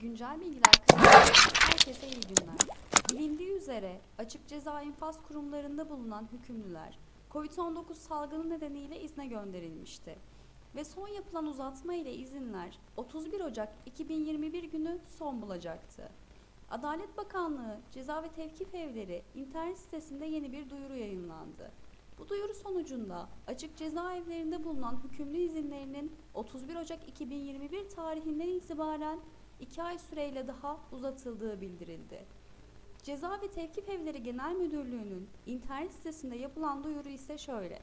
Güncel bilgiler herkese iyi günler. Bilindiği üzere açık ceza infaz kurumlarında bulunan hükümlüler COVID-19 salgını nedeniyle izne gönderilmişti. Ve son yapılan uzatma ile izinler 31 Ocak 2021 günü son bulacaktı. Adalet Bakanlığı Ceza ve Tevkif Evleri internet sitesinde yeni bir duyuru yayınlandı. Bu duyuru sonucunda açık cezaevlerinde bulunan hükümlü izinlerinin 31 Ocak 2021 tarihinden itibaren 2 ay süreyle daha uzatıldığı bildirildi. Ceza ve Tevkif Evleri Genel Müdürlüğü'nün internet sitesinde yapılan duyuru ise şöyle.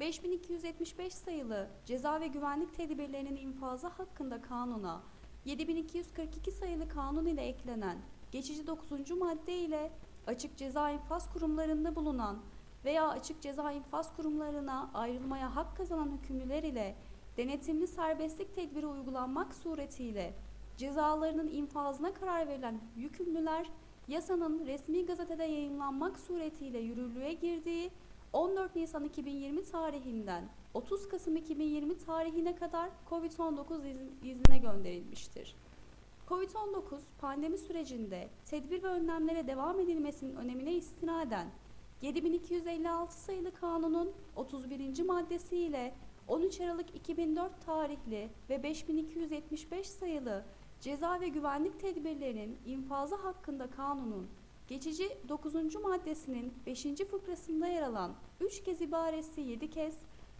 5275 sayılı ceza ve güvenlik tedbirlerinin infazı hakkında kanuna 7242 sayılı kanun ile eklenen geçici 9. madde ile açık ceza infaz kurumlarında bulunan veya açık ceza infaz kurumlarına ayrılmaya hak kazanan hükümlüler ile denetimli serbestlik tedbiri uygulanmak suretiyle cezalarının infazına karar verilen yükümlüler yasanın resmi gazetede yayınlanmak suretiyle yürürlüğe girdiği 14 Nisan 2020 tarihinden 30 Kasım 2020 tarihine kadar COVID-19 izin- iznine gönderilmiştir. COVID-19 pandemi sürecinde tedbir ve önlemlere devam edilmesinin önemine istinaden 7256 sayılı kanunun 31. maddesi ile 13 Aralık 2004 tarihli ve 5275 sayılı ceza ve güvenlik tedbirlerinin infazı hakkında kanunun geçici 9. maddesinin 5. fıkrasında yer alan 3 kez ibaresi 7 kez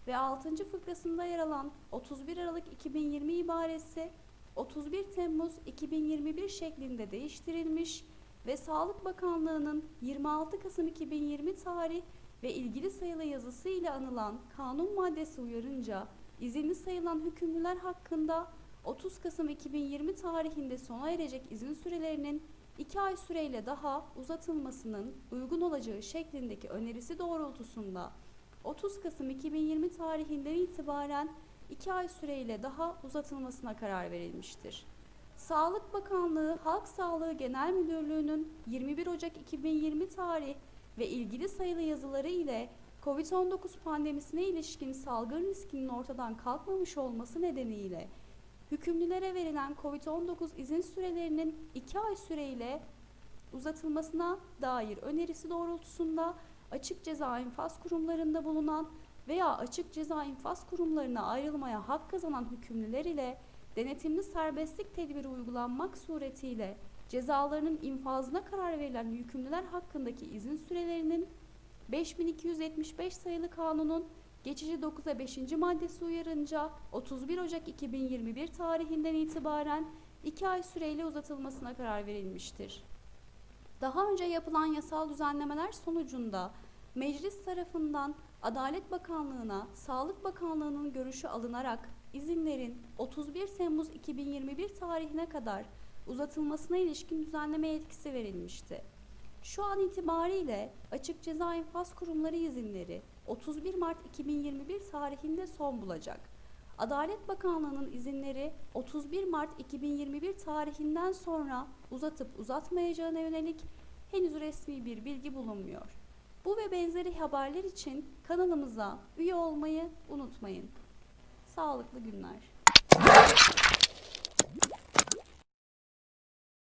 ve 6. fıkrasında yer alan 31 Aralık 2020 ibaresi 31 Temmuz 2021 şeklinde değiştirilmiş ve Sağlık Bakanlığı'nın 26 Kasım 2020 tarih ve ilgili sayılı yazısı ile anılan kanun maddesi uyarınca izinli sayılan hükümlüler hakkında 30 Kasım 2020 tarihinde sona erecek izin sürelerinin 2 ay süreyle daha uzatılmasının uygun olacağı şeklindeki önerisi doğrultusunda 30 Kasım 2020 tarihinden itibaren 2 ay süreyle daha uzatılmasına karar verilmiştir. Sağlık Bakanlığı Halk Sağlığı Genel Müdürlüğü'nün 21 Ocak 2020 tarih ve ilgili sayılı yazıları ile COVID-19 pandemisine ilişkin salgın riskinin ortadan kalkmamış olması nedeniyle hükümlülere verilen COVID-19 izin sürelerinin 2 ay süreyle uzatılmasına dair önerisi doğrultusunda açık ceza infaz kurumlarında bulunan veya açık ceza infaz kurumlarına ayrılmaya hak kazanan hükümlüler ile denetimli serbestlik tedbiri uygulanmak suretiyle cezalarının infazına karar verilen yükümlüler hakkındaki izin sürelerinin 5275 sayılı kanunun geçici 9'a 5. maddesi uyarınca 31 Ocak 2021 tarihinden itibaren 2 ay süreyle uzatılmasına karar verilmiştir. Daha önce yapılan yasal düzenlemeler sonucunda meclis tarafından Adalet Bakanlığı'na Sağlık Bakanlığı'nın görüşü alınarak izinlerin 31 Temmuz 2021 tarihine kadar uzatılmasına ilişkin düzenleme yetkisi verilmişti. Şu an itibariyle açık ceza infaz kurumları izinleri 31 Mart 2021 tarihinde son bulacak. Adalet Bakanlığı'nın izinleri 31 Mart 2021 tarihinden sonra uzatıp uzatmayacağına yönelik henüz resmi bir bilgi bulunmuyor. Bu ve benzeri haberler için kanalımıza üye olmayı unutmayın. Sağlıklı günler.